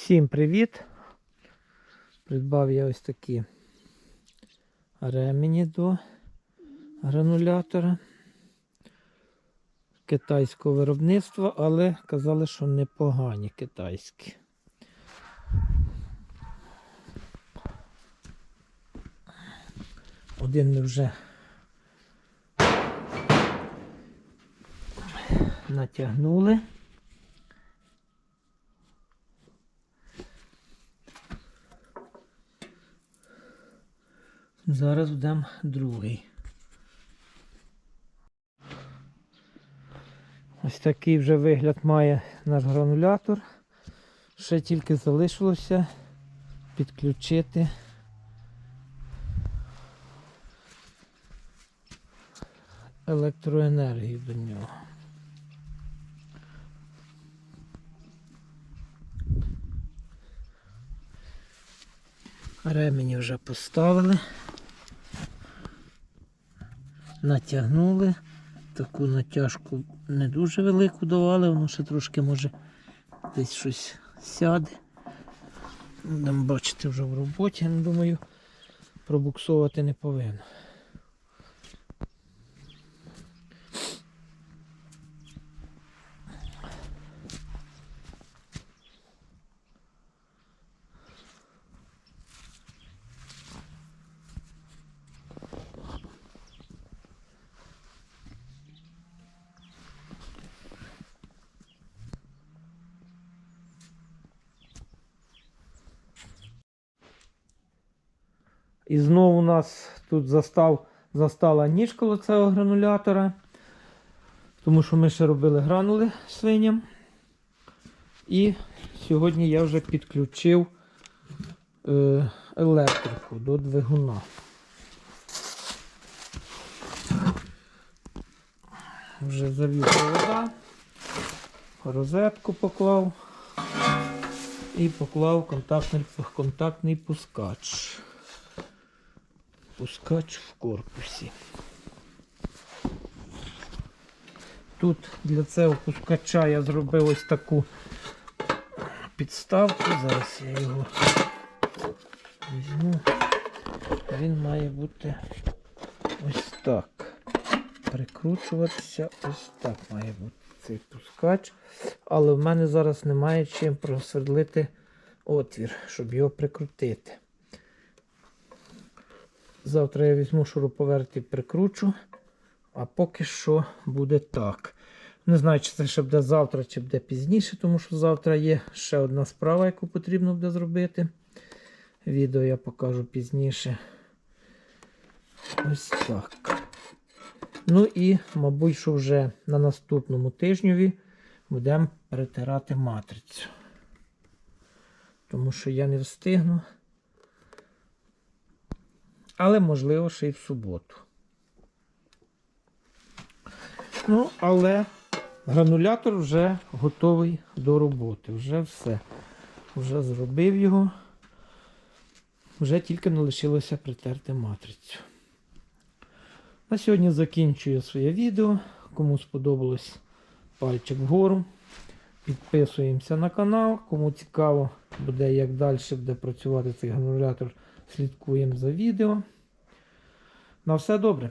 Всім привіт! Придбав я ось такі ремені до гранулятора китайського виробництва, але казали, що непогані китайські. Один ми вже натягнули. Зараз вдам другий. Ось такий вже вигляд має наш гранулятор. Ще тільки залишилося підключити електроенергію до нього. Ремені вже поставили. Натягнули. Таку натяжку не дуже велику давали, воно ще трошки може десь щось сяде. Будемо бачити вже в роботі, думаю, пробуксовувати не повинно. І знову у нас тут застав, застала ніж коло цього гранулятора. Тому що ми ще робили гранули свиням. І сьогодні я вже підключив е, електрику до двигуна. Вже завів провода, розетку поклав і поклав контактний, контактний пускач пускач в корпусі. Тут для цього пускача я зробив ось таку підставку. Зараз я його візьму. Він має бути ось так. Прикручуватися ось так має бути цей пускач. Але в мене зараз немає чим просвердлити отвір, щоб його прикрутити. Завтра я візьму шуруповерт і прикручу, а поки що буде так. Не знаю, чи це ще буде завтра, чи буде пізніше, тому що завтра є ще одна справа, яку потрібно буде зробити. Відео я покажу пізніше. Ось так. Ну і, мабуть, що вже на наступному тижневі будемо перетирати матрицю. Тому що я не встигну але можливо ще й в суботу. Ну, але гранулятор вже готовий до роботи. Вже все. Вже зробив його. Вже тільки не лишилося притерти матрицю. На сьогодні закінчую своє відео. Кому сподобалось пальчик вгору. Підписуємося на канал. Кому цікаво буде, як далі буде працювати цей генератор, слідкуємо за відео. На все добре.